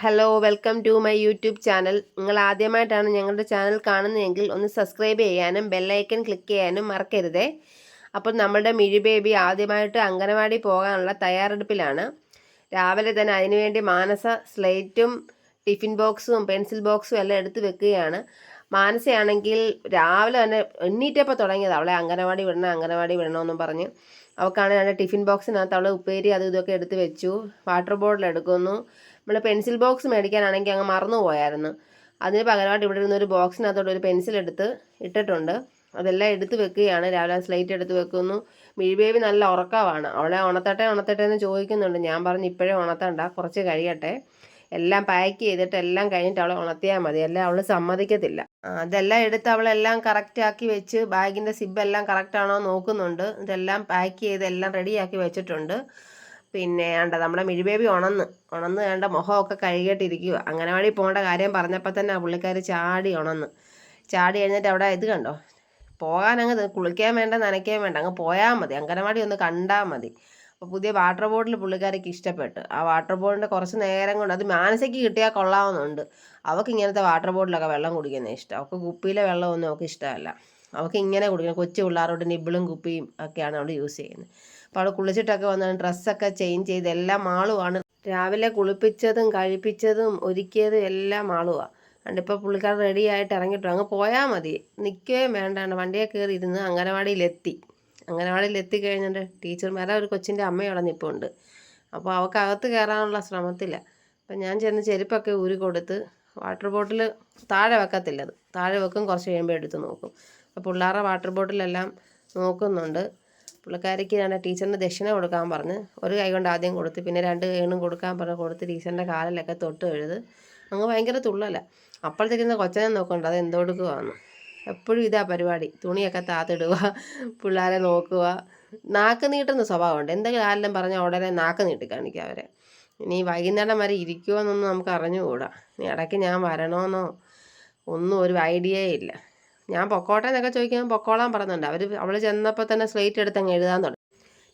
Hello welcome to my YouTube channel നിങ്ങൾ ആദ്യമായിട്ടാണ് ഞങ്ങളുടെ ചാനൽ കാണുന്നതെങ്കിൽ ഒന്ന് സബ്സ്ക്രൈബ് ചെയ്യാനും ബെല്ലൈക്കൺ ക്ലിക്ക് ചെയ്യാനും മറക്കരുതേ. അപ്പം നമ്മുടെ മിഴി ബേബി ആദ്യമായിട്ട് അംഗനവാടി പോകാനുള്ള തയ്യാറെടുപ്പിലാണ്. രാവിലെ തന്നെ അതിനുവേണ്ടി മാനസ സ്ലേറ്റും ടിഫിൻ ബോക്സും പെൻസിൽ ബോക്സും എല്ലാം എടുത്ത് വെക്കുകയാണ്. മാനസയാണെങ്കിൽ രാവിലെ തന്നെ എണ്ണീറ്റപ്പോൾ തുടങ്ങിയത് അവളെ അംഗനവാടി വിടണം അംഗനവാടി വിടണമെന്നും പറഞ്ഞ്. അവൾക്കാണെങ്കിൽ ടിഫിൻ ബോക്സിനകത്ത് അവൾ ഉപ്പേരി അത് ഇതൊക്കെ എടുത്ത് വെച്ചു. വാട്ടർ ബോട്ടിൽ എടുക്കുന്നു. നമ്മൾ പെൻസിൽ ബോക്സ് മേടിക്കാനാണെങ്കിൽ അങ്ങ് മറന്നു പോയായിരുന്നു അതിന് പകരമായിട്ട് ഇവിടെ ഇരുന്നൊരു ബോക്സിനകത്തോട്ട് ഒരു പെൻസിൽ എടുത്ത് ഇട്ടിട്ടുണ്ട്. അതെല്ലാം എടുത്ത് വെക്കുകയാണ്. രാവിലെ സ്ലേറ്റ് എടുത്ത് വെക്കുന്നു. മിഴിബേബി നല്ല ഉറക്കമാണ്. അവളെ ഉണത്തട്ടെ ഉണത്തട്ടെ എന്ന് ചോദിക്കുന്നുണ്ട്. ഞാൻ പറഞ്ഞു ഇപ്പോഴേ ഉണത്തണ്ട കുറച്ച് കഴിയട്ടെ. എല്ലാം പാക്ക് ചെയ്തിട്ട് എല്ലാം കഴിഞ്ഞിട്ട് അവളെ ഉണർത്തിയാൽ മതി. അല്ലെ? അവൾ സമ്മതിക്കത്തില്ല. അതെല്ലാം എടുത്ത് അവളെല്ലാം കറക്റ്റ് ആക്കി വെച്ച് ബാഗിന്റെ സിബ് എല്ലാം കറക്റ്റ് ആണോ നോക്കുന്നുണ്ട്. ഇതെല്ലാം പാക്ക് ചെയ്ത് എല്ലാം റെഡിയാക്കി വെച്ചിട്ടുണ്ട്. പിന്നെ വേണ്ട നമ്മുടെ മിഴിബേബി ഉണന്ന് ഉണന്ന് വേണ്ട മുഖമൊക്കെ കഴുകിയിട്ടിരിക്കുക. അംഗനവാടി പോകേണ്ട കാര്യം പറഞ്ഞപ്പോൾ തന്നെ ആ പുള്ളിക്കാർ ചാടി ഉണന്ന്. ചാടി കഴിഞ്ഞിട്ട് അവിടെ ഇത് കണ്ടോ? പോകാൻ അങ്ങ് കുളിക്കാൻ വേണ്ട നനയ്ക്കാൻ വേണ്ട അങ്ങ് പോയാൽ മതി. അങ്കനവാടി ഒന്ന് കണ്ടാൽ മതി. അപ്പോൾ പുതിയ വാട്ടർ ബോട്ടിൽ പുള്ളിക്കാരിക്ക് ഇഷ്ടപ്പെട്ടു. ആ വാട്ടർ ബോട്ടിന്റെ കുറച്ച് നേരം കൊണ്ട് അത് മാനസയ്ക്ക് കിട്ടിയാൽ കൊള്ളാവുന്നുണ്ട്. അവൾക്ക് ഇങ്ങനത്തെ വാട്ടർ ബോട്ടിലൊക്കെ വെള്ളം കുടിക്കുന്നത് ഇഷ്ടം. അവൾക്ക് കുപ്പിയിലെ വെള്ളമൊന്നും അവൾക്ക് ഇഷ്ടമല്ല. അവൾക്ക് ഇങ്ങനെ കുടിക്കണം. കൊച്ചു പിള്ളേരോട് നിബിളും കുപ്പിയും ഒക്കെയാണ് അവൾ യൂസ് ചെയ്യുന്നത്. അപ്പോൾ അവൾ കുളിച്ചിട്ടൊക്കെ വന്നാണ് ഡ്രസ്സൊക്കെ ചേഞ്ച് ചെയ്ത് എല്ലാം മാളുമാണ് രാവിലെ കുളിപ്പിച്ചതും കഴിപ്പിച്ചതും ഒരുക്കിയതും എല്ലാം മാളുവാണ് അതുകൊണ്ട് ഇപ്പോൾ പുള്ളിക്കാർ റെഡി ആയിട്ട് ഇറങ്ങിയിട്ടു അങ്ങ് പോയാൽ മതി. നിൽക്കുകയും വേണ്ടാണ്ട് വണ്ടിയെ കയറി ഇരുന്ന് അംഗനവാടിയിലെത്തി. അംഗനവാടിയിൽ കഴിഞ്ഞിട്ട് ടീച്ചർമാരെ ഒരു കൊച്ചിന്റെ അമ്മയോടെ നിപ്പുണ്ട്. അപ്പോൾ അവൾക്ക് അകത്ത് കയറാനുള്ള ശ്രമത്തില്ല അപ്പം ഞാൻ ചെന്ന് ചെരുപ്പൊക്കെ ഊരി കൊടുത്ത് വാട്ടർ ബോട്ടിൽ താഴെ വെക്കത്തില്ല അത്. താഴെ വെക്കും കുറച്ച് കഴിയുമ്പോൾ എടുത്ത് നോക്കും. പിള്ളേരുടെ വാട്ടർ ബോട്ടിലെല്ലാം നോക്കുന്നുണ്ട്. പുള്ളിക്കാരിക്ക് ഞാൻ ടീച്ചറിന് ദക്ഷിണ കൊടുക്കാൻ പറഞ്ഞ്. ഒരു കൈ കൊണ്ട് ആദ്യം കൊടുത്ത് പിന്നെ രണ്ട് കൈകൊണ്ടും കൊടുക്കാൻ പറഞ്ഞ് കൊടുത്ത് ടീച്ചറിന്റെ കാലിലൊക്കെ തൊട്ട് എഴുത്. അങ്ങ് ഭയങ്കര തുള്ളല. അപ്പോഴത്തേക്കുന്ന കൊച്ചനെ നോക്കണ്ട അത് എന്തോ കൊടുക്കുവാന്ന് എപ്പോഴും ഇതാ പരിപാടി. തുണിയൊക്കെ താത്തിടുക പിള്ളേരെ നോക്കുക. നാക്ക് നീട്ടുന്ന സ്വഭാവമുണ്ട്. എന്തെങ്കിലും ആരെല്ലാം പറഞ്ഞാൽ ഉടനെ നാക്ക് നീട്ടി കാണിക്കുക അവരെ. ഇനി വൈകുന്നേരം വരെ ഇരിക്കുമോ എന്നൊന്നും നമുക്ക് അറിഞ്ഞുകൂടാ. ഇനി ഇടയ്ക്ക് ഞാൻ വരണമെന്നോ ഒന്നും ഒരു ഐഡിയയേ ഇല്ല. ഞാൻ പൊക്കോട്ടെ എന്നൊക്കെ ചോദിക്കുമ്പോൾ പൊക്കോളാൻ പറയുന്നുണ്ട്. അവർ അവൾ ചെന്നപ്പോൾ തന്നെ സ്ലേറ്റ് എടുത്ത് അങ്ങ് എഴുതാൻ തുടങ്ങി.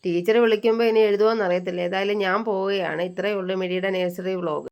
ടീച്ചർ വിളിക്കുമ്പോൾ ഇനി എഴുതുമോ എന്നറിയത്തില്ല ഏതായാലും ഞാൻ പോവുകയാണ്. ഇത്രയേ ഉള്ളൂ മിഡിയുടെ നേഴ്സറി വ്ളോഗ്